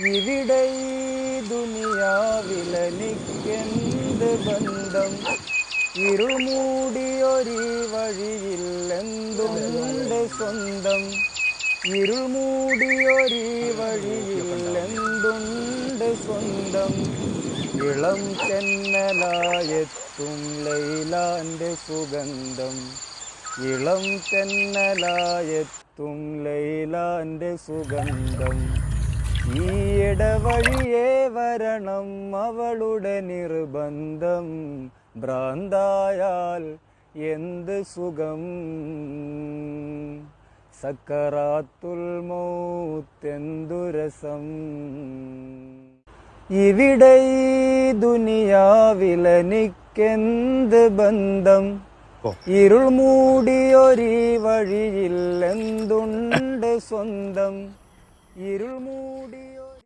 ഇവിടെ ദുനിയാവിലെനിക്കെന്ത് ബന്ധം? ഇരുൾ മൂടിയൊരീ വഴിയിൽ എന്തുണ്ട് സ്വന്തം? ഇരുൾ മൂടിയൊരീ വഴിയിൽ സ്വന്തം? ഇളം തെന്നലായെത്തും ലൈലാന്റെ സുഗന്ധം. ഇളം തെന്നലായെത്തും ലൈലാന്റെ സുഗന്ധം. ഈ ഇടവഴിയേ വരണം അവളുടെ നിർബന്ധം. ഭ്രാന്തായാൽ എന്ത് സുഖം? സക്കറാത്തുൽ മൗത്തെന്തുരസം ഇവിടെ ഈ ദുനിയാവിലെനിക്കെന്ത് ബന്ധം? ഇരുൾ മൂടിയൊരീ വഴിയിൽ എന്തുണ്ട് സ്വന്തം? ഇരുൾ മൂടി